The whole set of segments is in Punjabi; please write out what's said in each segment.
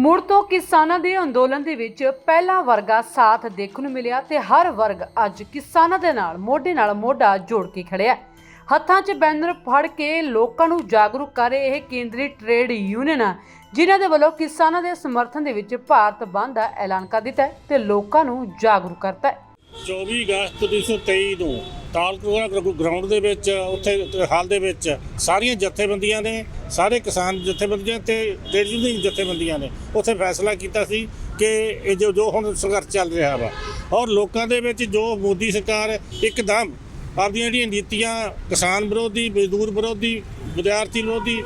ਮੁੜ ਤੋਂ ਕਿਸਾਨਾਂ ਦੇ ਅੰਦੋਲਨ ਦੇ ਵਿੱਚ ਪਹਿਲਾ ਵਰਗਾ ਸਾਥ ਦੇਖਣ ਨੂੰ ਮਿਲਿਆ ਤੇ ਹਰ ਵਰਗ ਅੱਜ ਕਿਸਾਨਾਂ ਦੇ ਨਾਲ, ਮੋਢੇ ਨਾਲ ਮੋਢਾ ਜੋੜ ਕੇ ਖੜਿਆ ਹੈ। ਹੱਥਾਂ 'ਚ ਬੈਨਰ ਫੜ ਕੇ ਲੋਕਾਂ ਨੂੰ ਜਾਗਰੂਕ ਕਰ ਰਹੇ ਇਹ ਕੇਂਦਰੀ ਟ੍ਰੇਡ ਯੂਨੀਅਨ ਆ ਜਿਨ੍ਹਾਂ ਦੇ ਵੱਲੋਂ ਕਿਸਾਨਾਂ ਦੇ ਸਮਰਥਨ ਦੇ ਵਿੱਚ ਭਾਰਤ ਬੰਦ ਦਾ ਐਲਾਨ ਕਰ ਦਿੱਤਾ ਹੈ ਤੇ ਲੋਕਾਂ ਨੂੰ ਜਾਗਰੂਕ ਕਰਤਾ ਹੈ 24 ਅਗਸਤ 1923 ਨੂੰ ਤਾਲਕੋਨਾ ਗਰਾਊਂਡ ਦੇ ਵਿੱਚ, ਉੱਥੇ ਹਾਲ ਦੇ ਵਿੱਚ ਸਾਰੀਆਂ ਜਥੇਬੰਦੀਆਂ ਨੇ, ਸਾਰੇ ਕਿਸਾਨ ਜਥੇਬੰਦੀਆਂ ਤੇ ਟ੍ਰੇਡ ਯੂਨੀਅਨ ਜਥੇਬੰਦੀਆਂ ਨੇ, ਉੱਥੇ ਫੈਸਲਾ ਕੀਤਾ ਸੀ ਕਿ ਇਹ ਜੋ ਜੋ ਹੁਣ ਸੰਘਰਸ਼ ਚੱਲ ਰਿਹਾ ਵਾ। ਔਰ ਲੋਕਾਂ ਦੇ ਵਿੱਚ ਜੋ ਮੋਦੀ ਸਰਕਾਰ ਇੱਕਦਮ ਆਪਦੀਆਂ ਜਿਹੜੀਆਂ ਨੀਤੀਆਂ ਕਿਸਾਨ ਵਿਰੋਧੀ, ਮਜ਼ਦੂਰ ਵਿਰੋਧੀ, ਵਿਦਿਆਰਥੀ ਵਿਰੋਧੀ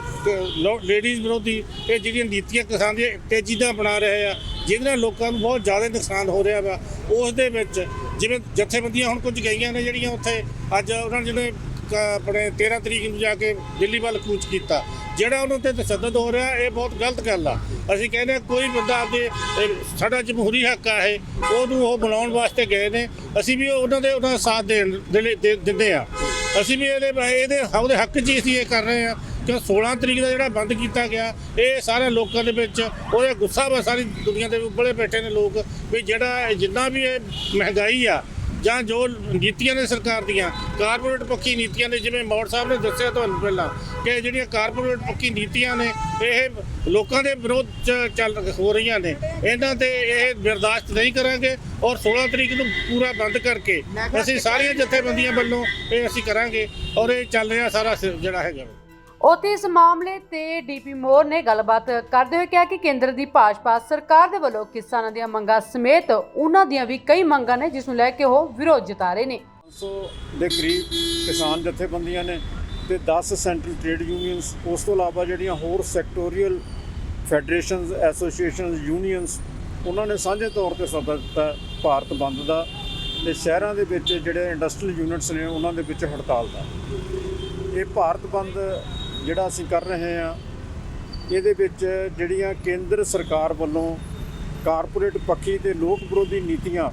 ਲੇਡੀਜ਼ ਵਿਰੋਧੀ, ਇਹ ਜਿਹੜੀਆਂ ਨੀਤੀਆਂ ਕਿਸਾਨ ਦੀਆਂ ਤੇਜ਼ੀ ਨਾਲ ਬਣਾ ਰਹੇ ਆ, ਜਿਹਦੇ ਨਾਲ ਲੋਕਾਂ ਨੂੰ ਬਹੁਤ ਜ਼ਿਆਦਾ ਨੁਕਸਾਨ ਹੋ ਰਿਹਾ ਵਾ, ਉਸ ਦੇ ਵਿੱਚ ਜਿਵੇਂ ਜਥੇਬੰਦੀਆਂ ਹੁਣ ਕੁਝ ਗਈਆਂ ਨੇ ਜਿਹੜੀਆਂ ਉੱਥੇ ਅੱਜ ਉਹਨਾਂ ਨੇ ਜਿਹੜੇ ਕ- ਆਪਣੇ 13 ਤਰੀਕ ਨੂੰ ਜਾ ਕੇ ਦਿੱਲੀ ਵੱਲ ਕੂਚ ਕੀਤਾ। ਜਿਹੜਾ ਉਹਨਾਂ ਤੇ ਤਸ਼ੱਦਦ ਹੋ ਰਿਹਾ, ਇਹ ਬਹੁਤ ਗਲਤ ਗੱਲ ਆ। ਅਸੀਂ ਕਹਿੰਦੇ ਹਾਂ ਕੋਈ ਬੰਦਾ ਆਪਦੇ ਸਾਡਾ ਜਮਹੂਰੀ ਹੱਕ ਆ ਇਹ, ਉਹਨੂੰ ਉਹ ਬਣਾਉਣ ਵਾਸਤੇ ਗਏ ਨੇ। ਅਸੀਂ ਵੀ ਉਹਨਾਂ ਦੇ ਉਹਨਾਂ ਦਾ ਸਾਥ ਦੇਣ ਦੇ, ਦਿੰਦੇ ਆ ਅਸੀਂ ਵੀ ਇਹਦੇ ਇਹਦੇ, ਉਹਦੇ ਹੱਕ 'ਚ ਹੀ ਅਸੀਂ ਇਹ ਕਰ ਰਹੇ ਆ ਕਿ 16 ਤਰੀਕ ਦਾ ਜਿਹੜਾ ਬੰਦ ਕੀਤਾ ਗਿਆ, ਇਹ ਸਾਰੇ ਲੋਕਾਂ ਦੇ ਵਿੱਚ ਉਹਦੇ ਗੁੱਸਾ ਵਾ, ਸਾਰੀ ਦੁਨੀਆ ਦੇ ਉੱਪਲੇ ਬੈਠੇ ਨੇ ਲੋਕ ਵੀ ਜਿਹੜਾ ਇਹ ਜਿੰਨਾ ਵੀ ਇਹ ਮਹਿੰਗਾਈ ਆ, ਜਾਂ ਜੋ ਨੀਤੀਆਂ ਨੇ ਸਰਕਾਰ ਦੀਆਂ, ਕਾਰਪੋਰੇਟ ਪੱਕੀ ਨੀਤੀਆਂ ਨੇ, ਜਿਵੇਂ ਮੌੜ ਸਾਹਿਬ ਨੇ ਦੱਸਿਆ ਤੁਹਾਨੂੰ ਪਹਿਲਾਂ, ਕਿ ਜਿਹੜੀਆਂ ਕਾਰਪੋਰੇਟ ਪੱਕੀ ਨੀਤੀਆਂ ਨੇ, ਇਹ ਲੋਕਾਂ ਦੇ ਵਿਰੋਧ ਚ ਚੱਲ ਹੋ ਰਹੀਆਂ ਨੇ, ਇਹਨਾਂ ਤੇ ਇਹ ਬਰਦਾਸ਼ਤ ਨਹੀਂ ਕਰਾਂਗੇ, ਔਰ 16 ਤਰੀਕ ਨੂੰ ਪੂਰਾ ਬੰਦ ਕਰਕੇ, ਅਸੀਂ ਸਾਰੀਆਂ ਜਥੇਬੰਦੀਆਂ ਵੱਲੋਂ ਇਹ ਅਸੀਂ ਕਰਾਂਗੇ, ਔਰ ਇਹ ਚੱਲ ਰਿਹਾ ਸਾਰਾ ਸ- ਜਿਹੜਾ ਹੈਗਾ ਉੱਥੇ ਇਸ ਮਾਮਲੇ ਤੇ ਡੀਪੀ ਮੋਰ ਨੇ ਗੱਲਬਾਤ ਕਰਦੇ ਹੋਏ ਕਿਹਾ ਕਿ ਕੇਂਦਰ ਦੀ ਭਾਜਪਾ ਸਰਕਾਰ ਦੇ ਵੱਲੋਂ ਕਿਸਾਨਾਂ ਦੀਆਂ ਮੰਗਾਂ ਸਮੇਤ ਉਹਨਾਂ ਦੀਆਂ ਵੀ ਕਈ ਮੰਗਾਂ ਨੇ ਜਿਸ ਨੂੰ ਲੈ ਕੇ ਉਹ ਵਿਰੋਧ ਜਤਾ ਰਹੇ ਨੇ। 500 ਦੇ ਕਰੀਬ ਕਿਸਾਨ ਜਥੇਬੰਦੀਆਂ ਨੇ ਤੇ 10 ਸੈਂਟਰਲ ਟ੍ਰੇਡ ਯੂਨੀਅਨਸ, ਉਸ ਤੋਂ ਇਲਾਵਾ ਜਿਹੜੀਆਂ ਹੋਰ ਸੈਕਟੋਰੀਅਲ ਫੈਡਰੇਸ਼ਨਸ, ਐਸੋਸੀਏਸ਼ਨਸ, ਯੂਨੀਅਨਸ, ਉਹਨਾਂ ਨੇ ਸਾਂਝੇ ਤੌਰ ਤੇ ਸੱਦਾ ਦਿੱਤਾ ਭਾਰਤ ਬੰਦ ਦਾ ਤੇ ਸ਼ਹਿਰਾਂ ਦੇ ਵਿੱਚ ਜਿਹੜੇ ਇੰਡਸਟਰੀਅਲ ਯੂਨਿਟਸ ਨੇ ਉਹਨਾਂ ਦੇ ਵਿੱਚ ਹੜਤਾਲ ਦਾ। ਇਹ ਭਾਰਤ ਬੰਦ ਜਿਹੜਾ ਅਸੀਂ ਕਰ ਰਹੇ ਹਾਂ ਇਹਦੇ ਵਿੱਚ ਜਿਹੜੀਆਂ ਕੇਂਦਰ ਸਰਕਾਰ ਵੱਲੋਂ ਕਾਰਪੋਰੇਟ ਪੱਖੀ ਤੇ ਲੋਕ ਵਿਰੋਧੀ ਨੀਤੀਆਂ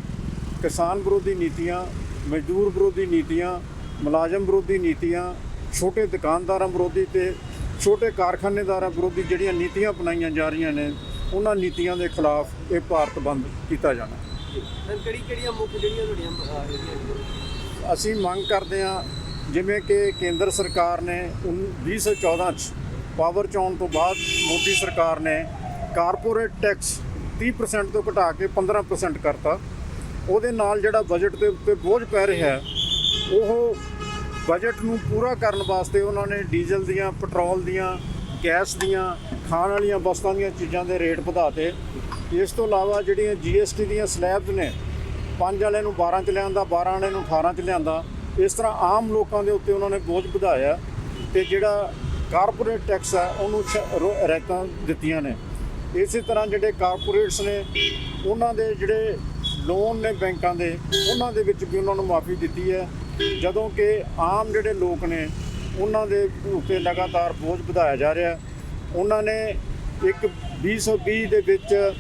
ਕਿਸਾਨ ਵਿਰੋਧੀ ਨੀਤੀਆਂ ਮਜ਼ਦੂਰ ਵਿਰੋਧੀ ਨੀਤੀਆਂ ਮੁਲਾਜ਼ਮ ਵਿਰੋਧੀ ਨੀਤੀਆਂ ਛੋਟੇ ਦੁਕਾਨਦਾਰਾਂ ਵਿਰੋਧੀ ਤੇ ਛੋਟੇ ਕਾਰਖਾਨੇਦਾਰਾਂ ਵਿਰੋਧੀ ਜਿਹੜੀਆਂ ਨੀਤੀਆਂ ਅਪਣਾਈਆਂ ਜਾ ਰਹੀਆਂ ਨੇ ਉਹਨਾਂ ਨੀਤੀਆਂ ਦੇ ਖਿਲਾਫ ਇਹ ਭਾਰਤ ਬੰਦ ਕੀਤਾ ਜਾਣਾ। ਕਿਹੜੀ ਕਿਹੜੀਆਂ ਮੁੱਖ ਜਿਹੜੀਆਂ ਤੁਹਾਡੀਆਂ ਅਸੀਂ ਮੰਗ ਕਰਦੇ ਹਾਂ ਜਿਵੇਂ ਕਿ ਕੇਂਦਰ ਸਰਕਾਰ ਨੇ ਉਨ- 2014 ਚ ਪਾਵਰ ਚ ਆਉਣ ਤੋਂ ਬਾਅਦ ਮੋਦੀ ਸਰਕਾਰ ਨੇ ਕਾਰਪੋਰੇਟ ਟੈਕਸ 30% ਤੋਂ ਘਟਾ ਕੇ 15% ਕਰਤਾ। ਉਹਦੇ ਨਾਲ ਜਿਹੜਾ ਬਜਟ ਦੇ ਉੱਤੇ ਬੋਝ ਪੈ ਰਿਹਾ ਉਹ ਬਜਟ ਨੂੰ ਪੂਰਾ ਕਰਨ ਵਾਸਤੇ ਉਹਨਾਂ ਨੇ ਡੀਜ਼ਲ ਦੀਆਂ, ਪੈਟਰੋਲ ਦੀਆਂ, ਗੈਸ ਦੀਆਂ, ਖਾਣ ਵਾਲੀਆਂ ਵਸਤਾਂ ਦੀਆਂ ਚੀਜ਼ਾਂ ਦੇ ਰੇਟ ਵਧਾਤੇ ਇਸ ਤੋਂ ਇਲਾਵਾ ਜਿਹੜੀਆਂ ਜੀਐਸਟੀ ਦੀਆਂ ਸਲੈਬਸ ਨੇ, ਪੰਜ ਵਾਲੇ ਨੂੰ 12 ਚ ਲਿਆਂਦਾ 12 ਵਾਲੇ ਨੂੰ 18 ਚ ਲਿਆਂਦਾ ਇਸ ਤਰ੍ਹਾਂ ਆਮ ਲੋਕਾਂ ਦੇ ਉੱਤੇ ਉਹਨਾਂ ਨੇ ਬੋਝ ਵਧਾਇਆ ਤੇ ਜਿਹੜਾ ਕਾਰਪੋਰੇਟ ਟੈਕਸ ਆ ਉਹਨੂੰ ਛ- ਦਿੱਤੀਆਂ ਨੇ। ਇਸੇ ਤਰ੍ਹਾਂ ਜਿਹੜੇ ਕਾਰਪੋਰੇਟਸ ਨੇ, ਉਹਨਾਂ ਦੇ ਜਿਹੜੇ ਲੋਨ ਨੇ ਬੈਂਕਾਂ ਦੇ, ਉਹਨਾਂ ਦੇ ਵਿੱਚ ਵੀ ਉਹਨਾਂ ਨੂੰ ਮਾਫੀ ਦਿੱਤੀ ਹੈ। ਜਦੋਂ ਕਿ ਆਮ ਜਿਹੜੇ ਲੋਕ ਨੇ, ਉਹਨਾਂ ਦੇ ਉੱਤੇ ਲਗਾਤਾਰ ਬੋਝ ਵਧਾਇਆ ਜਾ ਰਿਹਾ। ਉਹਨਾਂ ਨੇ ਇੱਕ 2020 ਦੇ ਵਿੱਚ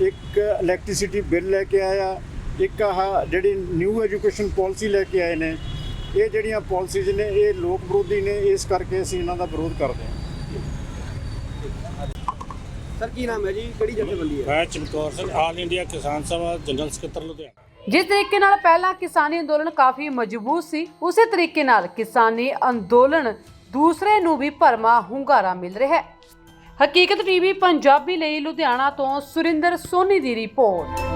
ਇੱਕ ਇਲੈਕਟ੍ਰਿਸਿਟੀ ਬਿੱਲ ਲੈ ਕੇ ਆਇਆ। ਇੱਕ ਆਹ ਜਿਹੜੀ ਨਿਊ ਐਜੂਕੇਸ਼ਨ ਪਾਲਿਸੀ ਲੈ ਕੇ ਆਏ ਨੇ ਇਹ ਜਿਹੜੀਆਂ ਪਾਲਿਸੀਜ਼ ਨੇ ਇਹ ਲੋਕ ਵਿਰੋਧੀ ਨੇ ਇਸ ਕਰਕੇ ਅਸੀਂ ਇਹਨਾਂ ਦਾ ਵਿਰੋਧ ਕਰਦੇ ਹਾਂ। ਸਰ ਕੀ ਨਾਮ ਹੈ ਜੀ? ਕਿਹੜੀ ਜਥੇਬੰਦੀ ਹੈ? ਮੈਂ Chamkaur Singh all India Kisan Sabha general ਸਕੱਤਰ ਲੁਧਿਆਣਾ। ਜਿਸ ਤਰੀਕੇ ਨਾਲ ਪਹਿਲਾਂ ਕਿਸਾਨੀ ਅੰਦੋਲਨ ਕਾਫੀ ਮਜ਼ਬੂਤ ਸੀ ਉਸੇ ਤਰੀਕੇ ਨਾਲ ਕਿਸਾਨੀ ਅੰਦੋਲਨ ਦੂਸਰੇ ਨੂੰ ਵੀ ਭਰਮਾ ਹੁੰਗਾਰਾ ਮਿਲ ਰਿਹਾ ਹੈ। ਹਕੀਕਤ ਟੀਵੀ ਪੰਜਾਬੀ ਲਈ ਲੁਧਿਆਣਾ ਤੋਂ ਸੁਰਿੰਦਰ ਸੋਨੀ ਦੀ ਰਿਪੋਰਟ।